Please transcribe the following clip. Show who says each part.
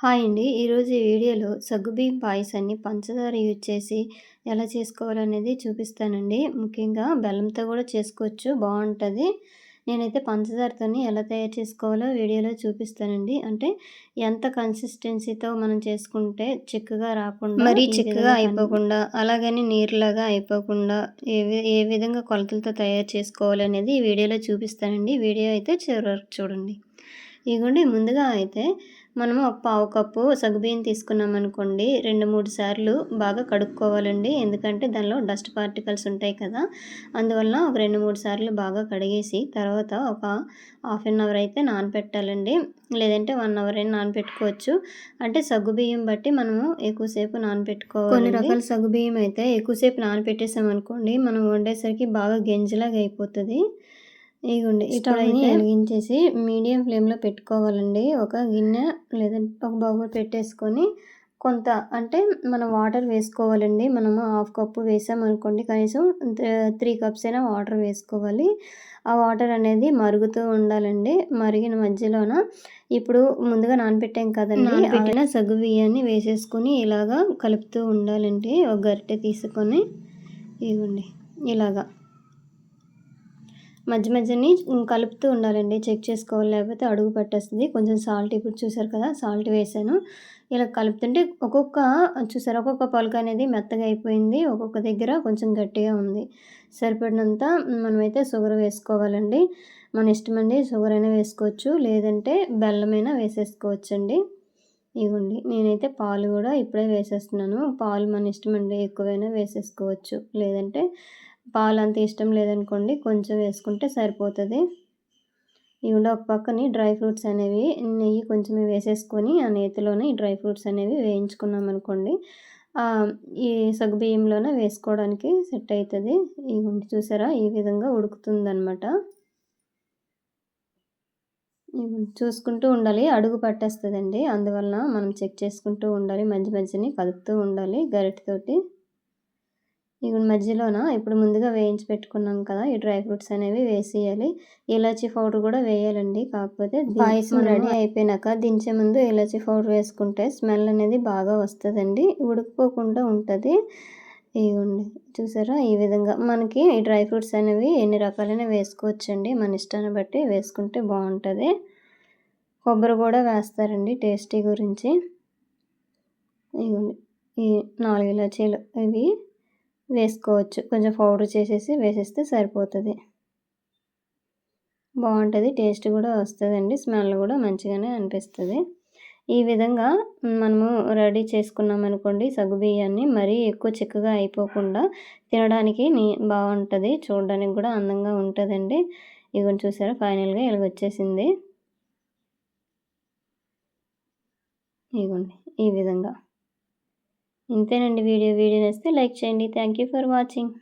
Speaker 1: Hi అండి. ఈరోజు ఈ వీడియోలో సగ్గుబియ్యం పాయసాన్ని పంచదార యూజ్ చేసి ఎలా చేసుకోవాలనేది చూపిస్తానండి. ముఖ్యంగా బెల్లంతో కూడా చేసుకోవచ్చు బాగుంటుంది. నేనైతే పంచదారతోని ఎలా తయారు చేసుకోవాలో వీడియోలో చూపిస్తానండి. అంటే ఎంత కన్సిస్టెన్సీతో మనం చేసుకుంటే చిక్కగా రాకుండా మరీ చిక్కగా అయిపోకుండా అలాగని నీరులాగా అయిపోకుండా ఏ ఏ విధంగా కొలతలతో తయారు చేసుకోవాలనేది ఈ వీడియోలో చూపిస్తానండి. వీడియో అయితే చివరి వరకు చూడండి. ఇదిగోండి ముందుగా అయితే మనము ఒక పావు కప్పు సగ్గుబియ్యం తీసుకున్నాం అనుకోండి రెండు మూడు సార్లు బాగా కడుక్కోవాలండి. ఎందుకంటే దానిలో డస్ట్ పార్టికల్స్ ఉంటాయి కదా అందువల్ల ఒక రెండు మూడు సార్లు బాగా కడిగేసి తర్వాత ఒక హాఫ్ అన్ అవర్ అయితే నానపెట్టాలండి. లేదంటే వన్ అవర్ అయినా నానపెట్టుకోవచ్చు. అంటే సగ్గుబియ్యం బట్టి మనము ఎక్కువసేపు నానపెట్టుకోవాలి కొన్ని రకాల సగ్గుబియ్యం అయితే ఎక్కువసేపు నానపెట్టేసాం అనుకోండి మనం వండేసరికి బాగా గెంజిలాగా అయిపోతుంది. ఇగోండి స్టవ్ని వెలిగించేసి మీడియం ఫ్లేమ్లో పెట్టుకోవాలండి. ఒక గిన్నె లేదంటే ఒక బౌల్ పెట్టేసుకొని కొంత అంటే మనం వాటర్ వేసుకోవాలండి. మనము హాఫ్ కప్పు వేసామనుకోండి కనీసం త్రీ కప్స్ అయినా వాటర్ వేసుకోవాలి. ఆ వాటర్ అనేది మరుగుతూ ఉండాలండి. మరిగిన మధ్యలోన ఇప్పుడు ముందుగా నానబెట్టాం కదండి నానబెట్టిన సగ్గు బియ్యాన్ని వేసేసుకొని ఇలాగా కలుపుతూ ఉండాలండి. ఒక గరిటె తీసుకొని ఇవ్వండి ఇలాగా. మధ్య మధ్యని కలుపుతూ ఉండాలండి. చెక్ చేసుకోవాలి. లేకపోతే అడుగు పట్టేస్తుంది. కొంచెం సాల్ట్ ఇప్పుడు చూసారు కదా సాల్ట్ వేసాను. ఇలా కలుపుతుంటే ఒక్కొక్క చూసారు ఒక్కొక్క పలుక అనేది మెత్తగా అయిపోయింది. ఒక్కొక్క దగ్గర కొంచెం గట్టిగా ఉంది. సరిపడినంత మనమైతే షుగర్ వేసుకోవాలండి. మన ఇష్టమండి షుగర్ అయినా వేసుకోవచ్చు. లేదంటే బెల్లమైనా వేసేసుకోవచ్చండి. ఇవ్వండి నేనైతే పాలు కూడా ఇప్పుడే వేసేస్తున్నాను. పాలు మన ఇష్టం అండి. ఎక్కువైనా వేసేసుకోవచ్చు. లేదంటే పాలు అంత ఇష్టం లేదనుకోండి కొంచెం వేసుకుంటే సరిపోతుంది. ఇవి ఒక పక్కని డ్రై ఫ్రూట్స్ అనేవి నెయ్యి కొంచెం వేసేసుకొని ఆ నేతిలోనే ఈ డ్రై ఫ్రూట్స్ అనేవి వేయించుకున్నాం అనుకోండి ఈ సగ్గుబియ్యంలోనే వేసుకోవడానికి సెట్ అవుతుంది ఇవి చూసారా? ఈ విధంగా ఉడుకుతుందనమాట చూసుకుంటూ ఉండాలి. అడుగు పట్టేస్తుందండి. అందువలన మనం చెక్ చేసుకుంటూ ఉండాలి. మధ్య మధ్యని కలుపుతూ ఉండాలి గరిటతోటి. ఇక మధ్యలోన? ఇప్పుడు ముందుగా వేయించి పెట్టుకున్నాం కదా ఈ డ్రై ఫ్రూట్స్ అనేవి వేసేయాలి. ఇలాచీ పౌడర్ కూడా వేయాలండి కాకపోతే పాయసం రెడీ అయిపోయినాక దించే ముందు ఇలాచీ పౌడర్ వేసుకుంటే స్మెల్ అనేది బాగా వస్తుందండి ఉడికిపోకుండా ఉంటుంది. ఇవ్వండి చూసారా? ఈ విధంగా మనకి ఈ డ్రై ఫ్రూట్స్ అనేవి ఎన్ని రకాలైన వేసుకోవచ్చండి మన ఇష్టాన్ని బట్టి వేసుకుంటే బాగుంటుంది. కొబ్బరి కూడా వేస్తారండి టేస్టీ గురించి. ఇవ్వండి ఈ నాలుగు ఇలాచీలు ఇవి వేసుకోవచ్చు. కొంచెం పౌడర్ చేసేసి వేసేస్తే సరిపోతుంది. బాగుంటుంది టేస్ట్ కూడా వస్తుందండి స్మెల్ కూడా మంచిగానే అనిపిస్తుంది. ఈ విధంగా మనము రెడీ చేసుకున్నాం అనుకోండి సగ్గుబియ్యాన్ని మరీ ఎక్కువ చిక్కగా అయిపోకుండా తినడానికి నీ బాగుంటుంది చూడడానికి కూడా అందంగా ఉంటుందండి. ఇవన్నీ చూసారా ఫైనల్గా ఇలాగ వచ్చేసింది. ఇగోండి ఈ విధంగా. ఇంతేనండి వీడియో. వీడియో నచ్చితే లైక్ చేయండి. Thank you for watching